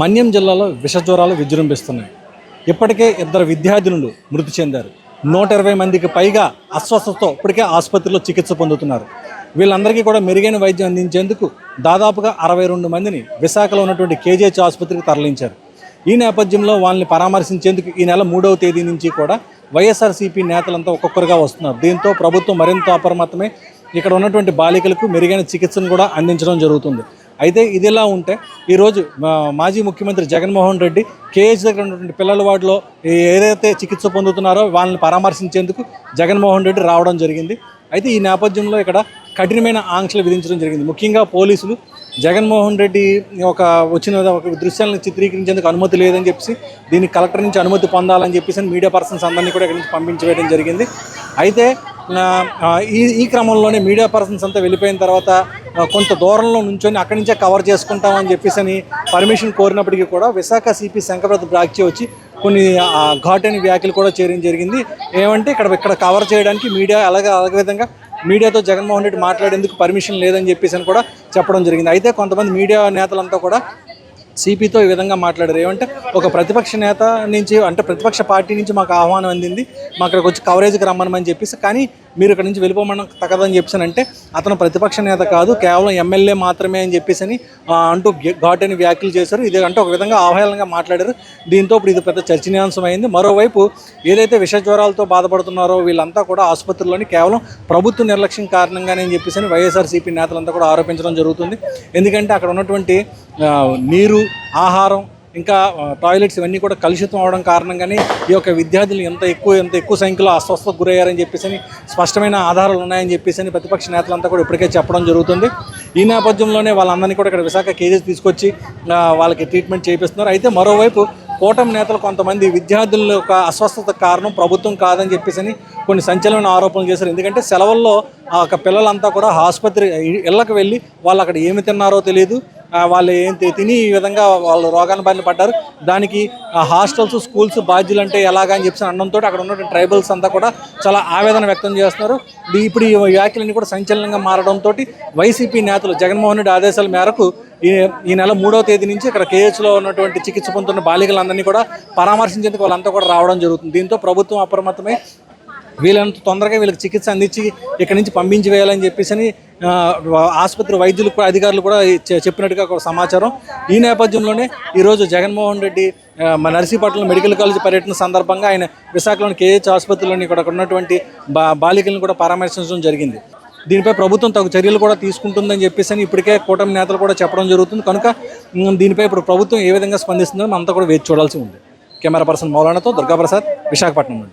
మన్యం జిల్లాలో విష జ్వరాలు విజృంభిస్తున్నాయి. ఇప్పటికే ఇద్దరు విద్యార్థినులు మృతి చెందారు. నూట ఇరవై మందికి పైగా అస్వస్థతతో ఇప్పటికే ఆసుపత్రిలో చికిత్స పొందుతున్నారు. వీళ్ళందరికీ కూడా మెరుగైన వైద్యం అందించేందుకు దాదాపుగా అరవై రెండు మందిని విశాఖలో ఉన్నటువంటి కేజీహెచ్ ఆసుపత్రికి తరలించారు. ఈ నేపథ్యంలో వాళ్ళని పరామర్శించేందుకు ఈ నెల మూడవ తేదీ నుంచి కూడా వైఎస్ఆర్సీపీ నేతలంతా ఒక్కొక్కరుగా వస్తున్నారు. దీంతో ప్రభుత్వం మరింత అప్రమత్తమే ఇక్కడ ఉన్నటువంటి బాలికలకు మెరుగైన చికిత్సను కూడా అందించడం జరుగుతుంది. అయితే ఇదిలా ఉంటే ఈరోజు మా మాజీ ముఖ్యమంత్రి జగన్మోహన్ రెడ్డి కేఎస్ దగ్గర ఉన్నటువంటి పిల్లల వార్డులో ఏదైతే చికిత్స పొందుతున్నారో వాళ్ళని పరామర్శించేందుకు జగన్మోహన్ రెడ్డి రావడం జరిగింది. అయితే ఈ నేపథ్యంలో ఇక్కడ కఠినమైన ఆంక్షలు విధించడం జరిగింది. ముఖ్యంగా పోలీసులు జగన్మోహన్ రెడ్డి ఒక వచ్చిన ఒక దృశ్యాలను చిత్రీకరించేందుకు అనుమతి లేదని చెప్పేసి దీన్ని కలెక్టర్ నుంచి అనుమతి పొందాలని చెప్పేసి మీడియా పర్సన్స్ అందరినీ కూడా ఇక్కడ నుంచి పంపించవేయడం జరిగింది. అయితే ఈ ఈ క్రమంలోనే మీడియా పర్సన్స్ అంతా వెళ్ళిపోయిన తర్వాత కొంత దూరంలో నుంచొని అక్కడి నుంచే కవర్ చేసుకుంటామని చెప్పేసి అని పర్మిషన్ కోరినప్పటికీ కూడా విశాఖ సిపి శంకరప్రత బ్రాక్చి వచ్చి కొన్ని ఘాటైన వ్యాఖ్యలు కూడా చేయడం జరిగింది. ఏమంటే ఇక్కడ ఇక్కడ కవర్ చేయడానికి మీడియా అలాగే అలాగే విధంగా మీడియాతో జగన్మోహన్ రెడ్డి మాట్లాడేందుకు పర్మిషన్ లేదని చెప్పేసి అని కూడా చెప్పడం జరిగింది. అయితే కొంతమంది మీడియా నేతలంతా కూడా సిపితో ఈ విధంగా మాట్లాడారు. ఏమంటే ఒక ప్రతిపక్ష నేత నుంచి అంటే ప్రతిపక్ష పార్టీ నుంచి మాకు ఆహ్వానం అందింది. మా అక్కడికి వచ్చి కవరేజ్కి రమ్మనమని చెప్పేసి కానీ మీరు ఇక్కడ నుంచి వెళ్ళిపోమని తగదని చెప్పానంటే అంటే అతను ప్రతిపక్ష నేత కాదు కేవలం ఎమ్మెల్యే మాత్రమే అని చెప్పేసి అని అంటూ ఘాటని వ్యాఖ్యలు చేశారు. ఇది అంటే ఒక విధంగా ఆహ్వానంగా మాట్లాడారు. దీంతో ఇప్పుడు ఇది పెద్ద చర్చనీయాంశం అయింది మరోవైపు ఏదైతే విష జ్వరాలతో బాధపడుతున్నారో వీళ్ళంతా కూడా ఆసుపత్రిలోని కేవలం ప్రభుత్వ నిర్లక్ష్యం కారణంగానే అని చెప్పేసి అని వైఎస్ఆర్సీపీ నేతలంతా కూడా ఆరోపించడం జరుగుతుంది. ఎందుకంటే అక్కడ ఉన్నటువంటి నీరు ఆహారం ఇంకా టాయిలెట్స్ ఇవన్నీ కూడా కలుషితం అవడం కారణంగానే ఈ యొక్క విద్యార్థులు ఎంత ఎక్కువ ఎంత ఎక్కువ సంఖ్యలో అస్వస్థతకు గురయ్యారని చెప్పేసి అని స్పష్టమైన ఆధారాలు ఉన్నాయని చెప్పేసి అని ప్రతిపక్ష నేతలంతా కూడా ఇప్పటికే చెప్పడం జరుగుతుంది. ఈ నేపథ్యంలోనే వాళ్ళందరినీ కూడా ఇక్కడ విశాఖ కేజెస్ తీసుకొచ్చి వాళ్ళకి ట్రీట్మెంట్ చేపిస్తున్నారు. అయితే మరోవైపు కూటమి నేతలు కొంతమంది విద్యార్థుల యొక్క అస్వస్థత కారణం ప్రభుత్వం కాదని చెప్పేసి అని కొన్ని సంచలన ఆరోపణలు చేశారు. ఎందుకంటే సెలవుల్లో ఆ యొక్క పిల్లలంతా కూడా ఆసుపత్రి ఇళ్ళకి వెళ్ళి వాళ్ళు అక్కడ ఏమి తిన్నారో తెలియదు. వాళ్ళు ఏం తిని ఈ విధంగా వాళ్ళు రోగాన్ని బారిన పడ్డారు. దానికి హాస్టల్స్ స్కూల్స్ బాధ్యులు అంటే ఎలాగా అని చెప్పి అనడంతో అక్కడ ఉన్నటువంటి ట్రైబల్స్ అంతా కూడా చాలా ఆవేదన వ్యక్తం చేస్తున్నారు. ఇప్పుడు ఈ వ్యాఖ్యలన్నీ కూడా సంచలనంగా మారడంతో వైసీపీ నేతలు జగన్మోహన్ రెడ్డి ఆదేశాల మేరకు ఈ ఈ నెల మూడవ తేదీ నుంచి ఇక్కడ కేహెచ్లో ఉన్నటువంటి చికిత్స పొందుతున్న బాలికలందరినీ కూడా పరామర్శించేందుకు వాళ్ళంతా కూడా రావడం జరుగుతుంది. దీంతో ప్రభుత్వం అప్రమత్తమై వీళ్ళంత తొందరగా వీళ్ళకి చికిత్స అందించి ఇక్కడి నుంచి పంపించి వేయాలని చెప్పేసి అని, ఆసుపత్రి వైద్యులు కూడా అధికారులు కూడా చెప్పినట్టుగా ఒక సమాచారం. ఈ నేపథ్యంలోనే ఈరోజు జగన్మోహన్ రెడ్డి మన నర్సీపట్నం మెడికల్ కాలేజ్ పర్యటన సందర్భంగా ఆయన విశాఖలోని కేహెచ్ ఆసుపత్రిలోని ఇక్కడ ఉన్నటువంటి బా బాలికలను కూడా పరామర్శించడం జరిగింది. దీనిపై ప్రభుత్వం తగు చర్యలు కూడా తీసుకుంటుందని చెప్పేసి అని ఇప్పటికే కూటమి నేతలు కూడా చెప్పడం జరుగుతుంది. కనుక దీనిపై ఇప్పుడు ప్రభుత్వం ఏ విధంగా స్పందిస్తుందో అంతా కూడా వేచి చూడాల్సి ఉంది. కెమెరా పర్సన్ మౌలానాతో దుర్గాప్రసాద్ విశాఖపట్నం నుండి.